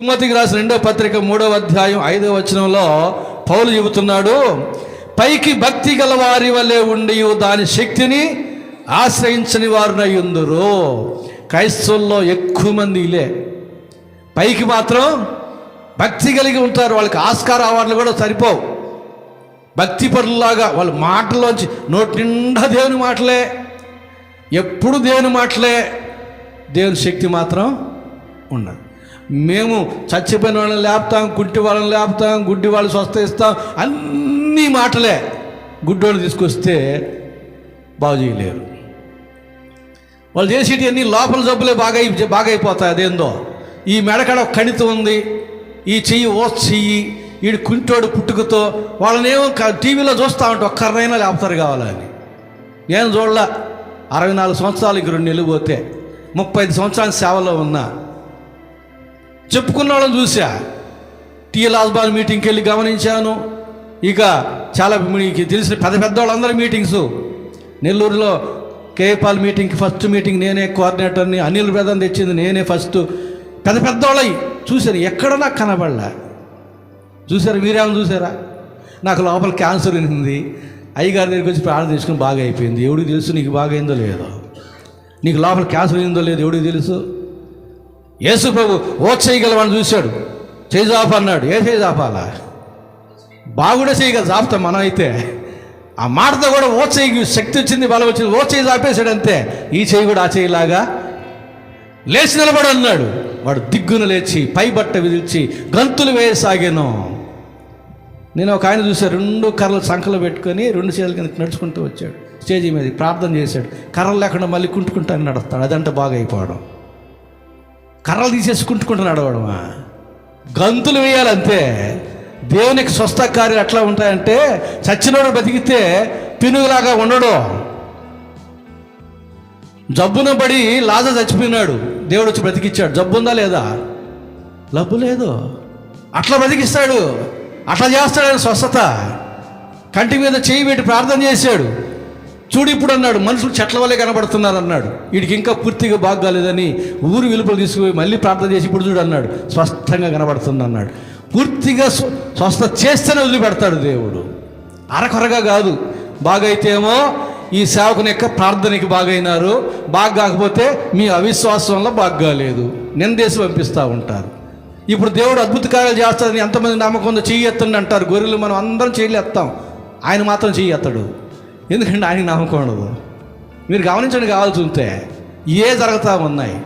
తిమ్మతికి రాసిన రెండో పత్రిక మూడవ అధ్యాయం ఐదవ వచనంలో పౌలు చెబుతున్నాడు పైకి భక్తి గల వారి వలె ఉండి దాని శక్తిని ఆశ్రయించని వారునై ఉందరు. క్రైస్తవుల్లో ఎక్కువ మంది ఇలే. పైకి మాత్రం భక్తి కలిగి ఉంటారు వాళ్ళకి ఆస్కార్ అవార్డులు కూడా సరిపోవు. భక్తి పరులాగా వాళ్ళ మాటల్లోంచి నోటి నిండా దేవుని మాటలే. ఎప్పుడు దేవుని మాటలే దేవుని శక్తి మాత్రం ఉండదు. మేము చచ్చిపోయిన వాళ్ళని లేపుతాం గుడ్డి వాళ్ళని లేపుతాం గుడ్డి వాళ్ళు స్వస్థ ఇస్తాం. అన్ని మాటలే గుడ్డోళ్ళు తీసుకొస్తే బాగు చేయలేరు వాళ్ళు చేసేటి అన్ని లోపల జబ్బులే బాగా బాగా అయిపోతాయి అదేందో? ఈ మెడకడ ఒక కణిత ఉంది. ఈ చెయ్యి ఓ చెయ్యి. వీడి కుంటోడు పుట్టుకతో వాళ్ళనేమో టీవీలో చూస్తూ ఉంటే ఒక్కరినైనా లేపుతారు కావాలని. నేను చూడలా. అరవై నాలుగు సంవత్సరాలకి రెండు నెలలు పోతే ముప్పై ఐదు సంవత్సరాల సేవలో ఉన్నా. చెప్పుకున్న వాళ్ళని చూసా టీఎల్ ఆస్బాన్ మీటింగ్కి వెళ్ళి గమనించాను. ఇక చాలా మీకు తెలిసిన పెద్ద పెద్ద వాళ్ళందరూ మీటింగ్స్. నెల్లూరులో కేపాల్ మీటింగ్కి ఫస్ట్ మీటింగ్ నేనే కోఆర్డినేటర్ని అనిల్ బ్రదర్ తెచ్చింది నేనే ఫస్ట్. పెద్ద పెద్ద వాళ్ళయి చూశాను ఎక్కడ నాకు కనబడలా. చూసారా మీరేమో చూసారా నాకు లోపల క్యాన్సర్ ఉంది. అయ్యగారి దగ్గరికి వచ్చి ప్రాణం తీసుకుని బాగా అయిపోయింది. ఎవడికి తెలుసు నీకు బాగా అయిందో లేదో? నీకు లోపల క్యాన్సర్ అయిందో లేదో ఎవడికి తెలుసు? యేసు ప్రభు ఓ చేయగలవని చూశాడు. చేయి అన్నాడు. ఏ చేయి జాపాలా బాగుడే చేయగల జాపుతాం మనం అయితే ఆ మాటతో కూడా ఓ చేయి శక్తి వచ్చింది బలం వచ్చింది. ఓ చేయి జాపేశాడు అంతే. ఈ చేయి కూడా ఆ చేయిలాగా లేచి నిలబడి అన్నాడు. వాడు దిగ్గున లేచి పై బట్ట విదిల్చి గంతులు వేయసాగాను. నేను ఒక ఆయన చూశాను. రెండు కర్రలు సంఖలు పెట్టుకొని రెండు చేతుల కింద నడుచుకుంటూ వచ్చాడు. స్టేజీ మీద ప్రార్థన చేశాడు. కర్రలు లేకుండా మళ్ళీ కుంటుకుంటాను నడుస్తాడు. అదంటే బాగా అయిపోవడం కర్రలు తీసేసి వాడు నడవడమా గంతులు వేయాలంతే దేవునికి స్వస్థ కార్యాలు ఎట్లా ఉంటాయంటే చచ్చినోడు బతికితే పినుగులాగా ఉండడు. జబ్బున పడి లాజ చచ్చిపోయినాడు. దేవుడు వచ్చి బ్రతికిచ్చాడు. జబ్బు ఉందా లేదా? లబ్బు లేదు. అట్లా బ్రతికిస్తాడు. అట్లా చేస్తాడు ఆయన స్వస్థత. కంటి మీద చేయి పెట్టి ప్రార్థన చేశాడు. చూడు ఇప్పుడు అన్నాడు మనుషులు చెట్ల వల్లే కనబడుతున్నారు అన్నాడు. వీడికి ఇంకా పూర్తిగా బాగాలేదని ఊరు వెలుపల తీసుకుపోయి మళ్ళీ ప్రార్థన చేసి ఇప్పుడు చూడు అన్నాడు స్పష్టంగా కనబడుతుంది అన్నాడు. పూర్తిగా స్వ- స్వస్థ చేస్తేనే వదిలిపెడతాడు దేవుడు. అరకొరగా కాదు బాగైతేమో ఈ సేవకుని యొక్క ప్రార్థనకి బాగైనారు బాగా కాకపోతే మీ అవిశ్వాసం వల్ల బాగాలేదు నిందేసి పంపిస్తూ ఉంటారు. ఇప్పుడు దేవుడు అద్భుత కార్యాలు చేస్తాడని ఎంతమంది నమ్మకం ఉందో చెయ్యి ఎత్తండి అంటారు. గొర్రెలు మనం అందరం చేయలేస్తాం ఆయన మాత్రం చెయ్యి ఎత్తడు. ఎందుకంటే ఆయనకి నమ్మకం ఉండదు. మీరు గమనించండి కావాల్సి ఉంటే ఏ జరుగుతూ ఉన్నాయి.